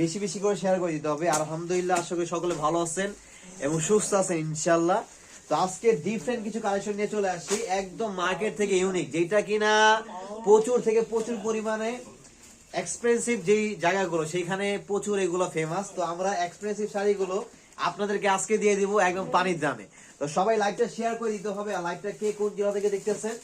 বেশি বেশি করে শেয়ার করে দিতে হবে। আলহামদুলিল্লাহ, আশা করি সকলে ভালো আছেন এবং সুস্থ আছেন ইনশাল্লাহ তো আজকে ডিফারেন্ট কিছু কালেকশন নিয়ে চলে আসছি। একদম মার্কেট থেকে ইউনিক যেটা কিনা প্রচুর থেকে প্রচুর পরিমাণে এক্সপেন্সিভ যেই জায়গাগুলো, সেইখানে প্রচুর এগুলো ফেমাস তো আমরা এক্সপেন্সিভ শাড়িগুলো আপনাদেরকে আজকে দিয়ে দিব একদম পানির দামে। তো সবাই লাইভটা শেয়ার করে দিতে হবে। আর লাইভটা কে কোন জেলা থেকে দেখতেছেন?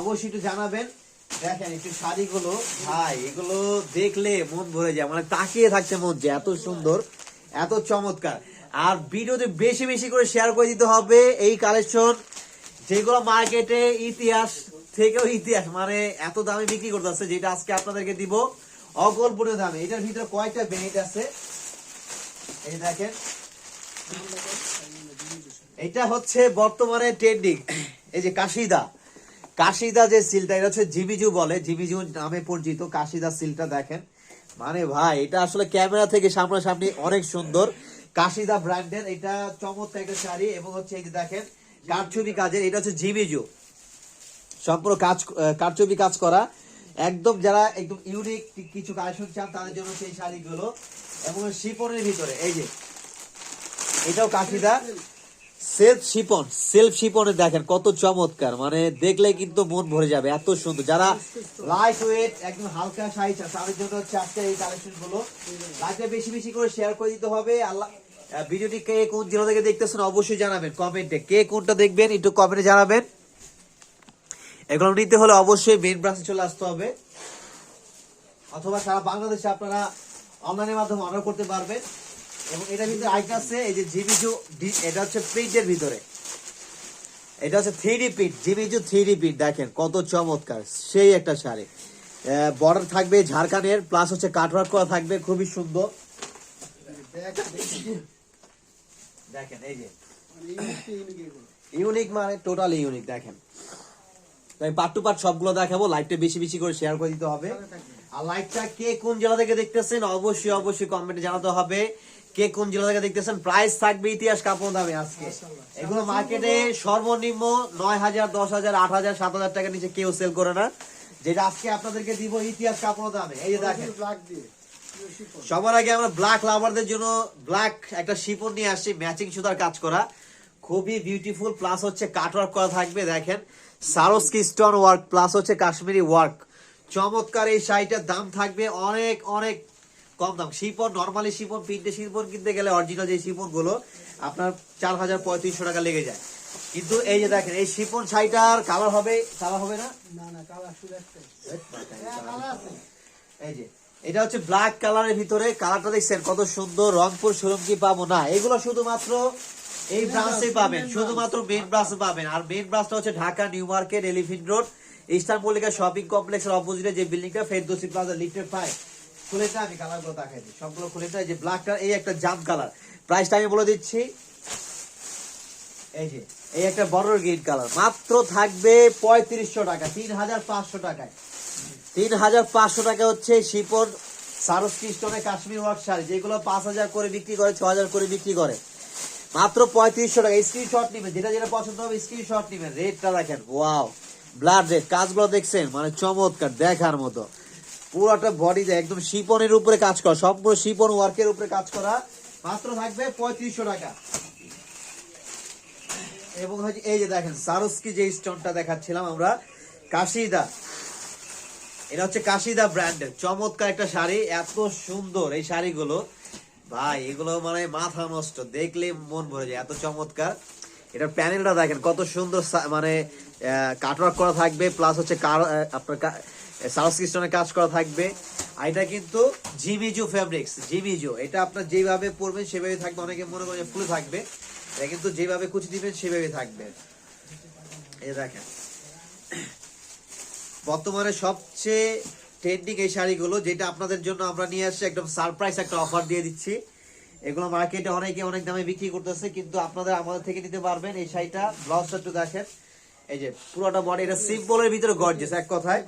অবশ্যই একটু জানাবেন। দেখেন একটু শাড়িগুলো, ভাই, এগুলো দেখলে মন ভরে যায়। মানে তাকিয়ে থাকছে মন যে এত সুন্দর, এত চমৎকার। আর ভিডিওতে বেশি বেশি করে শেয়ার করে দিতে হবে এই কালেকশন যেগুলো মার্কেটে ইতিহাস থেকেও ইতিহাস মানে এত দামে বিক্রি করতেছে, যেটা আজকে আপনাদেরকে দিব অকল্পনীয় দামে। এটার ভিতরে কয়টা বেনিট আছে? এই দেখেন। এটা হচ্ছে বর্তমানে ট্রেন্ডিং এই যে কাশিদা। কাশিদা যে সিলটা, এটা হচ্ছে জিবিজু বলে, জিবিজু নামে পরিচিত, কাশিদা সিলটা দেখেন। মানে ভাই, এটা আসলে ক্যামেরা থেকে সামনাসামনি অনেক সুন্দর। কাশিদা ব্র্যান্ডের, এটা চমৎকার একটা শাড়ি এবং হচ্ছে এই যে দেখেন, কারচুপি কাজের, এটা হচ্ছে জিবিজু। সম্পূর্ণ কাজ কারচুপি কাজ করা। একদম যারা একদম ইউনিক কিছু কালেকশন চান, তাদের জন্য সেই শাড়িগুলো। এবং শিপনের ভিতরে, এই যে, এটাও কাশিদা। সেলফ শিপন সেলফ শিপনে দেখেন কত চমৎকার। মানে দেখলে কিন্তু মন ভরে যাবে, এত সুন্দর। যারা লাইট ওয়েট একদম হালকা চান তাদের জন্য হচ্ছে আজকে এই কালেকশনগুলো বেশি বেশি করে শেয়ার করে দিতে হবে। আল্লাহ ভিডিওটি কে কোন জেলা থেকে দেখতেছেন অবশ্যই জানাবেন। কমেন্টে কে কোনটা দেখবেন, একটু কমেন্টে জানাবেন। এগুলো নিতে হলে অবশ্যই মেন ব্রাঞ্চে চলে আসতে হবে। অথবা সারা বাংলাদেশে আপনারা অনলাইনের মাধ্যমে অর্ডার করতে পারবেন। এবং ভিতরে আছে, এই যে জিবিজু এটা হচ্ছে ভিতরে। এটা হচ্ছে থ্রি প্রিন্ট জিবিজু থ্রি প্রিন্ট দেখেন কত চমৎকার, সেই একটা শাড়ি। বর্ডার থাকবে ঝাড়খানের প্লাস হচ্ছে কাটওয়ার্ক করা থাকবে, খুবই সুন্দর। দেখেন, এই যে। ইউনিক মানে টোটালি ইউনিক, দেখেন। তো আমি পার্ট টু পার্ট সবগুলো দেখাবো লাইভটা বেশি বেশি করে শেয়ার করে দিতে হবে। আর লাইভটা কে কোন জেলা থেকে দেখতেছেন, অবশ্যই অবশ্যই কমেন্টে জানাতে হবে। কে কোন জেলা থেকে দেখতেছেন? প্রাইস থাকবে ইতিহাস কাপড় দামে আজকে। এগুলো মার্কেটে সর্বনিম্ন নয় হাজার দশ হাজার আট হাজার সাত হাজার টাকার নিচে কেউ সেল করে না। যেটা আজকে আপনাদেরকে দিব ইতিহাস কাপড় দামে। এই যে দেখেন। সবার আগে আমরা ব্ল্যাক লাভারদের জন্য ব্ল্যাক একটা শিপন নিয়ে আসছি ম্যাচিং সুতার কাজ করা। খুবই বিউটিফুল প্লাস হচ্ছে কাট ওয়ার্ক করা থাকবে দেখেন। সারোস্কি স্টোন ওয়ার্ক প্লাস হচ্ছে কাশ্মীরি ওয়ার্ক চমৎকার এই শাড়িটার দাম থাকবে অনেক অনেক কম দাম। শিপন নর্মালি শিপন প্রিন্টে শিপন কিনতে গেলে অরিজিনাল যে শিপনগুলো আপনার চার হাজার পঁয়ত্রিশশো টাকা লেগে যায়। কিন্তু এই যে দেখেন এই শিপন শাড়িটার কালার হবে কালার হবে না? এই যে এটা হচ্ছে ব্ল্যাক কালারের ভিতরে কালারটা দেখছেন কত সুন্দর রংপুর শোরুম কি পাবো না এগুলো শুধুমাত্র এই ব্রাঞ্চে পাবেন শুধুমাত্র মেন ব্রাঞ্চে পাবেন। আর মেন ব্রাঞ্চটা হচ্ছে Dhaka new market elephant road eastern Mallika shopping কমপ্লেক্সের অপোজিটে যে বিল্ডিংটা ফেরদোসি প্লাজা লিফটের পায় খুলেটা আমি কালারগুলো দেখাই দিই। সবগুলো এই যে ব্ল্যাকটা এই একটা জাম কালার প্রাইসটা আমি বলে দিচ্ছি, এই যে, এই একটা বড় গ্রিন কালার মাত্র থাকবে পঁয়ত্রিশশো টাকা তিন হাজার পাঁচশো টাকায়। তিন হাজার পাঁচশো টাকা হচ্ছে শিপন সারস্কি স্টোনে কাশ্মীর ওয়ার্ক শাড়ি, যেগুলো পাঁচ হাজার করে বিক্রি করে ছ হাজার করে বিক্রি করে। মাত্র পঁয়ত্রিশশো টাকা স্ক্রিনশট নিবেন, যেটা যেটা পছন্দ হবে স্ক্রিনশট নিবেন। রেটটা দেখেন ওয়াও ব্লাড রেড কাজগুলো দেখছেন? মানে চমৎকার, দেখার মতো। পুরোটা বডিতে একদম শিপনের উপরে কাজ করা, সম্পূর্ণ শিপন ওয়ার্কের উপরে কাজ করা। মাত্র থাকবে পঁয়ত্রিশশো টাকা। এবং হচ্ছে এই যে দেখেন সারস্কি যে স্টোনটা দেখাচ্ছিলাম আমরা কাশিদা এটা হচ্ছে কাশিদা ব্র্যান্ডের চমৎকার একটা শাড়ি, এত সুন্দর এই শাড়িগুলো। ভাই, এগুলো মানে মাথা নষ্ট, দেখলে মন ভরে যায়, এত চমৎকার। এটার প্যানেলটা দেখেন, কত সুন্দর মানে কাটওয়ার্ক করা থাকবে প্লাস হচ্ছে আপনার সাউথ স্টোনের কাজ করা থাকবে। আর এটা কিন্তু জিমিজু ফেব্রিক্স জিমিজু এটা আপনার যেভাবে পরবেন, সেভাবে থাকবে। অনেকে মনে করেন ফুলে থাকবে। এটা কিন্তু যেভাবে কুচি দিবেন, সেভাবে থাকবে। এই দেখেন। বর্তমানে সবচেয়ে ট্রেন্ডিং এই শাড়িগুলো, যেটা আপনাদের জন্য আমরা নিয়ে আসছি, একদম সারপ্রাইজ একটা অফার দিয়ে দিচ্ছি। এগুলো মার্কেটে অনেকে অনেক দামে বিক্রি করতেছে, কিন্তু আপনাদের আমাদের থেকে নিতে পারবেন। এই শাড়িটা, ব্লাউজটা একটু দেখেন। এই যে, পুরোটা বডি এটা সিম্পলের ভিতরে গর্জেস এক কথায়।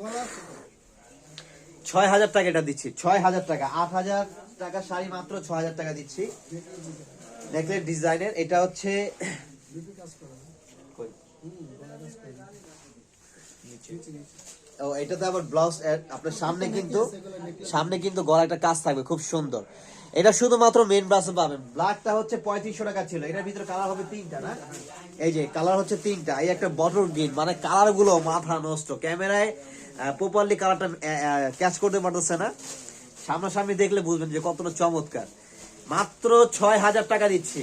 ছয় হাজার টাকা এটা দিচ্ছি। ছয় হাজার টাকা। আট হাজার টাকা শাড়ি মাত্র ছয় হাজার টাকা দিচ্ছি। নেকলেস ডিজাইনের। এটা হচ্ছে আবার ব্লাউজ আপনার সামনে কিন্তু সামনে কিন্তু গলা একটা কাজ থাকবে, খুব সুন্দর। এটা শুধুমাত্র মেন ব্রাশে পাবেন। ব্ল্যাকটা হচ্ছে পঁয়ত্রিশশো টাকা ছিল। এটার ভিতরে কালার হবে তিনটা, না? এই যে কালার হচ্ছে তিনটা। এই একটা বটল গ্রিন মানে কালারগুলো মাথা নষ্ট। ক্যামেরায় প্রপারলি কালারটা ক্যাচ করতে পারতেছে না। সামনাসামনি দেখলে বুঝবেন যে কতটা চমৎকার। মাত্র ছয় হাজার টাকা দিচ্ছি।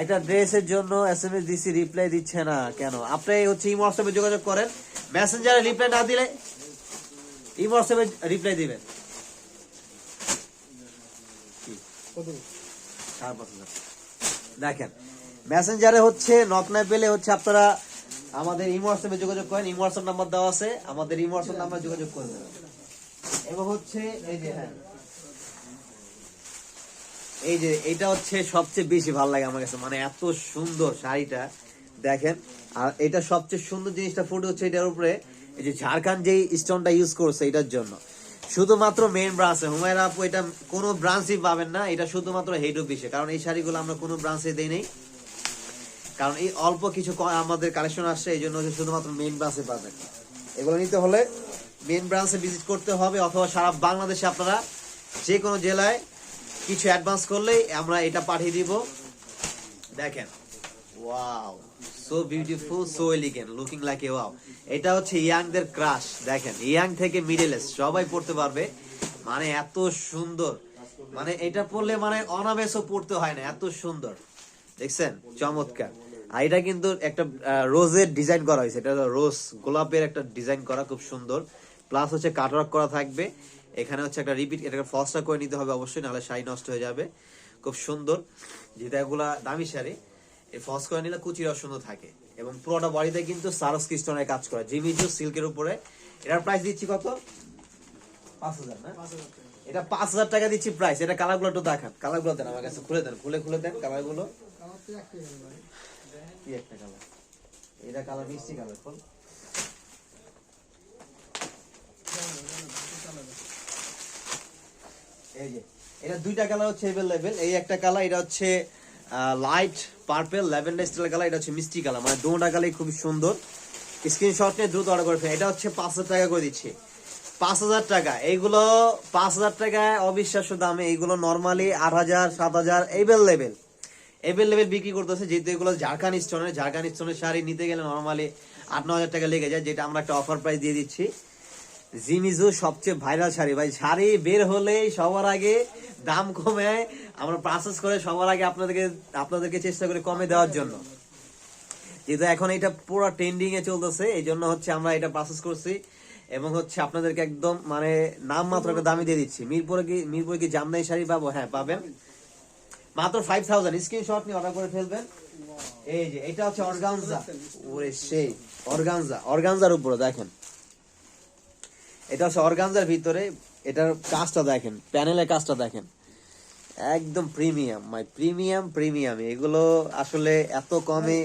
একটা ড্রেসের জন্য এস এম এস দিচ্ছি রিপ্লাই দিচ্ছে না কেন? আপনি হচ্ছে ইমো হোয়াটসঅ্যাপে যোগাযোগ করেন। মেসেঞ্জারে রিপ্লাই না দিলে ইমো হোয়াটসঅ্যাপে রিপ্লাই দিবেন। দেখেন মেসেঞ্জারে হচ্ছে নক না পেলে হচ্ছে আপনারা আমাদের ইমো হোয়াটসঅ্যাপে যোগাযোগ করেন, ইমো হোয়াটসঅ্যাপ নাম্বার দেওয়া আছে, আমাদের ইমো হোয়াটসঅ্যাপ নাম্বার যোগাযোগ করে দেবেন। এবং হচ্ছে, এই যে হ্যাঁ। এই যে, এটা হচ্ছে সবচেয়ে বেশি ভালো লাগে আমার কাছে। মানে এত সুন্দর শাড়িটা, দেখেন। আর এটা সবচেয়ে সুন্দর জিনিসটা ফুটে হচ্ছে এটার উপরে, এই যে ঝাড়খান্ড যেই স্টোনটা ইউজ করছে এটার জন্য। শুধুমাত্র মেন ব্রাঞ্চে হুমায়রা আপু এটা কোনো ব্রাঞ্চই পাবেন না, এটা শুধুমাত্র হেড অফিসে কারণ এই শাড়িগুলো আমরা কোনো ব্রাঞ্চে দেই নেই। কারণ এই অল্প কিছু আমাদের কালেকশন আসছে, এই জন্য শুধুমাত্র মেন ব্রাঞ্চে পাবেন। এগুলো নিতে হলে মেন ব্রাঞ্চে ভিজিট করতে হবে, অথবা সারা বাংলাদেশে আপনারা যে কোনো জেলায় কিছু অ্যাডভান্স করলেই আমরা এটা পাঠিয়ে দিব। দেখেন wow so beautiful so elegant looking like a wow এটা হচ্ছে ইয়াংদের ক্রাশ দেখেন, ইয়াং থেকে মিডল সবাই পড়তে পারবে। মানে এত সুন্দর। মানে এটা পড়লে মানে অনাবেশও পড়তে হয় না, এত সুন্দর। দেখছেন? চমৎকার। আর এটা কিন্তু একটা রোজের ডিজাইন করা হয়েছে। এটা রোজ গোলাপের একটা ডিজাইন করা খুব সুন্দর। প্লাস হচ্ছে কাটওয়ার্ক করা থাকবে। এখানে হচ্ছে একটা রিপিট এটাকে ফসটা করে নিতে হবে অবশ্যই নাহলে শাড়ি নষ্ট হয়ে যাবে। খুব সুন্দর। যেটা এগুলা দামি শাড়ি এই ফস করে নিলে কুচির সুন্দর থাকে। এবং পুরোটা বডিতে কিন্তু সারস ক্রিস্টনের কাজ করা। জিমিজু সিল্কের উপরে এটার প্রাইস দিচ্ছি কত? পাঁচ হাজার না? এটা পাঁচ হাজার টাকা দিচ্ছি প্রাইস এটা কালারগুলো একটু দেখান। কালারগুলো দেন আমার কাছে। খুলে দেন খুলে খুলে দেন কালারগুলো। কি একটা কালার এটা কালার মিষ্টি কালার কোন এই যে, এটা দুইটা কালার হচ্ছে অ্যাভেলেবেল এই একটা কালার এটা হচ্ছে light purple lavender style colour এটা হচ্ছে মিষ্টি কালার মানে দুটা কালার খুব সুন্দর। স্ক্রিনশট নিয়ে দ্রুত অর্ডার করে ফেলেন এটা হচ্ছে পাঁচ হাজার টাকা করে দিচ্ছে। পাঁচ হাজার টাকা। এইগুলো পাঁচ হাজার টাকায় অবিশ্বাস্য দামে, এইগুলো নর্মালি আট হাজার, সাত হাজার অ্যাভেলেবেল এভেলেবেল বিক্রি করতেছে, যেহেতু এগুলো ঝাড়খান স্টোনের ঝাড়খান স্টোনের শাড়ি নিতে গেলে নর্মালি আট ন হাজার টাকা লেগে যায়, যেটা আমরা একটা অফার প্রাইস দিয়ে দিচ্ছি। জিমিজু সবচেয়ে ভাইরাল শাড়ি। ভাই, শাড়ি বের হলেই সবার আগে দাম কমে, আমরা প্রসেস করে সবার আগে আপনাদেরকে আপনাদেরকে চেষ্টা করে কমে দেওয়ার জন্য। যেহেতু এখন এটা পুরো ট্রেন্ডিং এ চলতেছে, এই জন্য হচ্ছে আমরা এটা প্রসেস করছি। এবং হচ্ছে আপনাদেরকে একদম মানে নাম মাত্র একটা দামি দিয়ে দিচ্ছি। মিরপুরে কি মিরপুরে কি জামদানি শাড়ি পাবো? হ্যাঁ পাবেন। মাত্র ফাইভ থাউজেন্ড স্ক্রিনশট অর্ডার করে ফেলবেন। এই যে, এটা হচ্ছে অর্গানজা ওরে সেই অর্গানজা অর্গানজার উপরে, দেখেন। এটা হচ্ছে অর্গানজার ভিতরে, এটার কাজটা দেখেন প্যানেলের কাজটা দেখেন। একদম প্রিমিয়াম মাই প্রিমিয়াম প্রিমিয়াম এগুলো আসলে এত কমে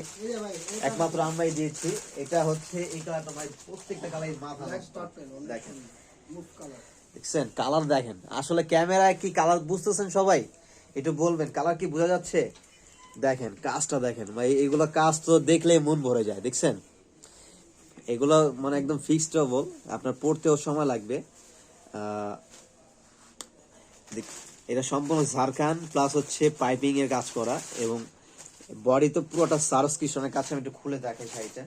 একমাত্র আমরাই দিয়েছি। এটা হচ্ছে, এই কালারটা ভাই, প্রত্যেকটা মাথা দেখেন। কালার দেখেন। আসলে ক্যামেরায় কি কালার বুঝতেছেন সবাই? একটু বলবেন, কালার কি বোঝা যাচ্ছে? দেখেন, কাজটা দেখেন, ভাই, এগুলো কাজ তো দেখলেই মন ভরে যায়, দেখছেন? এগুলো মানে একদম ফিক্সড বল আপনার পড়তেও সময় লাগবে। এটা সম্পূর্ণ ঝাড়খান প্লাস হচ্ছে পাইপিং এর কাজ করা, এবং বডি তো পুরোটা সারস কৃষ্ণের কাছে আমি একটু খুলে দেখাই শাড়িটা।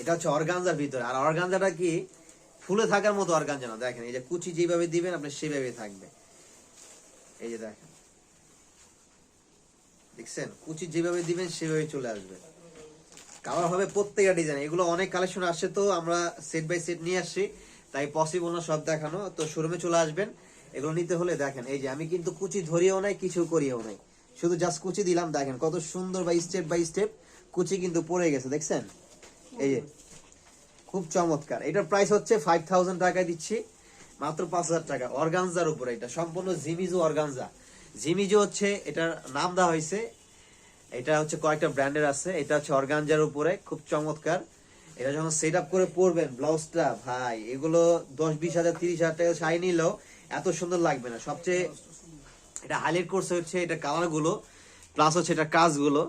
এটা হচ্ছে অর্গানজার ভিতরে, আর অর্গানজাটা কি? ফুলে থাকার মতো অর্গানজা না। দেখেন, এই যে কুচি যেভাবে দিবেন, আপনি সেভাবে থাকবে। এই যে দেখেন। দেখছেন? কুচি যেভাবে দিবেন সেভাবে চলে আসবে। কালার হবে প্রত্যেকটা ডিজাইন এগুলো অনেক কালেকশন আসছে তো, আমরা সেট বাই সেট নিয়ে আসছি তাই পসিবল না সব দেখানো। তো শোরুমে চলে আসবেন। এগুলো নিতে হলে দেখেন, এই যে আমি কিন্তু কুচি ধরিয়েও নাই, কিছু করিয়েও নাই। শুধু জাস্ট কুচি দিলাম, দেখেন কত সুন্দর বাই স্টেপ বাই স্টেপ কুচি কিন্তু পড়ে গেছে, দেখছেন? এই যে খুব চমৎকার। এটার প্রাইস হচ্ছে ফাইভ থাউজেন্ড টাকা দিচ্ছি, মাত্র পাঁচ হাজার টাকা। অর্গানজার উপরে এটা, সম্পূর্ণ জিমিজু অর্গানজা। জিমিজু হচ্ছে, এটার নাম দেওয়া হয়েছে, এটা হচ্ছে কয়েকটা ব্র্যান্ডের আছে, এটা হচ্ছে অর্গানজার উপরে, খুব চমৎকার। এটা যখন সেট আপ করে পরবেন, ব্লাউজটা, ভাই, এগুলো দশ, বিশ হাজার, তিরিশ হাজার টাকা শাড়ি নিলেও এত সুন্দর লাগবে না। সবচেয়ে, এটা হাইলাইট করছে হচ্ছে এটা কালারগুলো প্লাস হচ্ছে এটা কাজগুলো।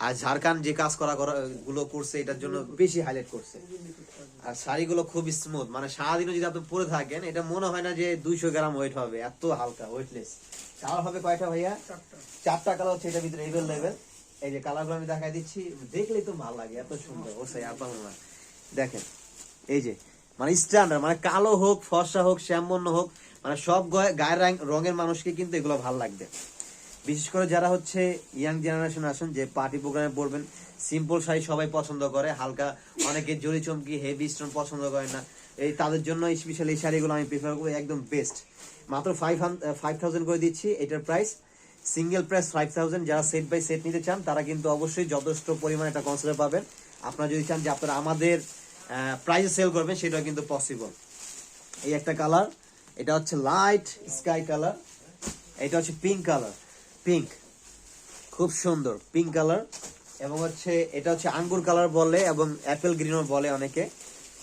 আর ঝাড়খান যে কাজ করা গুলো করছে এটার জন্য বেশি হাইলাইট করছে। আর শাড়িগুলো খুব স্মুথ মানে সারাদিনও যদি আপনি পরে থাকেন এটা মনে হয় না যে দুইশো গ্রাম ওয়েট হবে এত হালকা ওয়েটলেস কালার হবে কয়টা ভাইয়া? চারটা। কালার হচ্ছে এটার ভিতরে এভেল লেভেল এই যে কালারগুলো আমি দেখাই দিচ্ছি দেখলেই তো ভালো লাগে এত সুন্দর। ও সেই আপা মামা। দেখেন এই যে মানে স্ট্যান্ডার্ড মানে কালো হোক ফর্সা হোক শ্যামবর্ণ হোক মানে সব গয়ে- গায়ের রঙের মানুষকে কিন্তু এগুলো ভালো লাগবে। বিশেষ করে যারা হচ্ছে ইয়াং জেনারেশন আসেন, যে পার্টি প্রোগ্রামে পড়বেন সিম্পল শাড়ি সবাই পছন্দ করে, হালকা অনেকে জরি চমকি হেভি স্টোন পছন্দ করে না। এই তাদের জন্য স্পেশাল এই শাড়িগুলো আমি প্রিফার করব একদম বেস্ট মাত্র ফাইভ ফাইভ থাউজেন্ড করে দিচ্ছি, এটার price single price five thousand যারা সেট বাই সেট নিতে চান, তারা কিন্তু অবশ্যই যথেষ্ট পরিমাণে একটা কনসিডার পাবেন। আপনারা যদি চান যে আপনারা আমাদের প্রাইসে সেল করবেন সেটা কিন্তু পসিবল এই একটা কালার এটা হচ্ছে লাইট স্কাই কালার এটা হচ্ছে পিঙ্ক কালার পিঙ্ক খুব সুন্দর পিঙ্ক কালার এবং হচ্ছে, এটা হচ্ছে আঙ্গুর কালার বলে এবং অ্যাপেল গ্রিনও বলে অনেকে।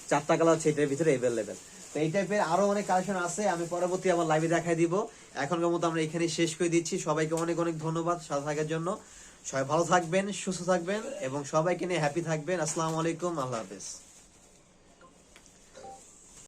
চারটা কালার হচ্ছে এটার ভিতরে অ্যাভেলেবেল তো এই টাইপের আরও অনেক কালেকশন আছে, আমি পরবর্তী আমার লাইভে দেখাই দিব। এখনকার মতো আমরা এখানে শেষ করে দিচ্ছি। সবাইকে অনেক অনেক ধন্যবাদ সাথে থাকার জন্য। সবাই ভালো থাকবেন, সুস্থ থাকবেন এবং সবাইকে নিয়ে হ্যাপি থাকবেন। আসসালামু আলাইকুম, আল্লাহ হাফেজ।